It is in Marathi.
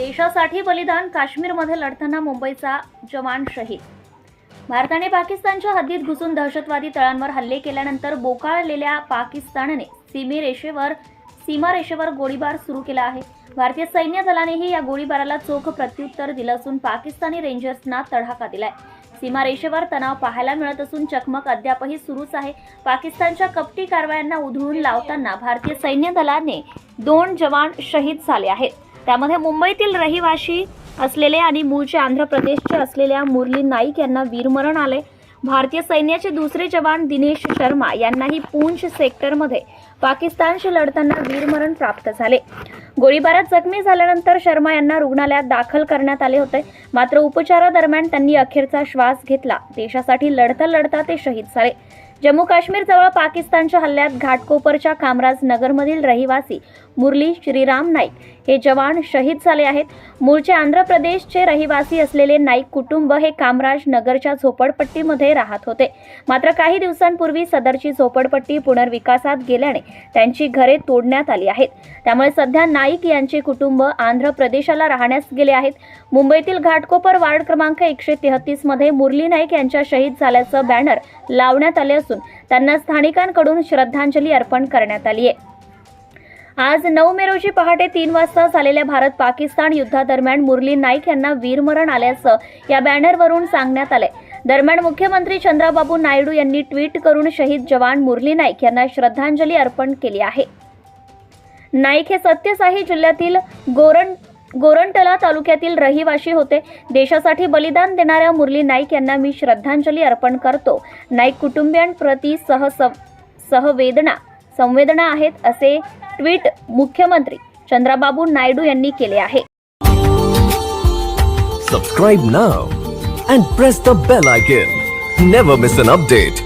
देशासाठी बलिदान काश्मीरमध्ये लढताना मुंबईचा जवान शहीद. भारताने पाकिस्तानच्या हद्दीत घुसून दहशतवादी तळांवर हल्ले केल्यानंतर बोकाळलेल्या पाकिस्तानने सीमेरेषेवर सीमारेषेवर गोळीबार सुरू केला आहे. भारतीय सैन्य दलानेही या गोळीबाराला चोख प्रत्युत्तर दिलं असून पाकिस्तानी रेंजर्सना तडाखा दिलाय. सीमारेषेवर तणाव पाहायला मिळत असून चकमक अद्यापही सुरूच आहे. पाकिस्तानच्या कपटी कारवायांना उधळून लावताना भारतीय सैन्य दलाने दोन जवान शहीद झाले आहेत. त्यामध्ये मुंबईतील रहिवाशी असलेले आणि मूळचे आंध्र प्रदेशचे असलेल्या मुरली नाईक यांना वीरमरण आले. भारतीय सैन्याचे दुसरे जवान दिनेश शर्मा यांनाही पूंछ सेक्टरमध्ये पाकिस्तानशी लढताना वीरमरण प्राप्त झाले. गोळीबारात जखमी झाल्यानंतर शर्मा यांना रुग्णालयात दाखल करण्यात आले होते. मात्र उपचारादरम्यान त्यांनी अखेरचा श्वास घेतला. देशासाठी लढता लढता ते शहीद झाले. जम्मू काश्मीरजवळ पाकिस्तानच्या हल्ल्यात घाटकोपरच्या कामराज नगरमधील रहिवासी मुरली श्रीराम नाईक हे जवान शहीद झाले आहेत. मूळचे आंध्र प्रदेशचे रहिवासी असलेले नाईक कुटुंब हे कामराज नगरच्या झोपडपट्टीमध्ये राहत होते. मात्र काही दिवसांपूर्वी सदरची झोपडपट्टी पुनर्विकासात गेल्याने त्यांची घरे तोडण्यात आली आहेत. त्यामुळे सध्या नाईक यांचे कुटुंब आंध्र प्रदेशाला राहण्यास गेले आहेत. मुंबईतील घाटकोपर वार्ड क्रमांक एकशे तेहतीसमध्ये मुरली नाईक यांच्या शहीद झाल्याचं बॅनर लावण्यात आले असून त्यांना स्थानिकांकडून श्रद्धांजली अर्पण करण्यात आली आहे. आज नऊ मे रोजी पहाटे तीन वाजता झालेल्या भारत पाकिस्तान युद्धादरम्यान मुरली नाईक यांना वीरमरण आल्याचं या बॅनरवरून सांगण्यात आलंय. दरम्यान मुख्यमंत्री चंद्राबाबू नायडू यांनी ट्विट करून शहीद जवान मुरली नाईक यांना श्रद्धांजली अर्पण केली आहे. नाईक हे सत्यसाही जिल्ह्यातील गोरण गोरंटला तालुक्यातील रहिवाशी होते. देशासाठी बलिदान देणाऱ्या मुरली नाईक यांना मी श्रद्धांजली अर्पण करतो. नाईक कुटुंबियांप्रती सह सहवेदना संवेदना आहेत असे ट्वीट मुख्यमंत्री चंद्राबाबू नायडू यांनी केले आहे. Subscribe now and press the bell icon never miss an update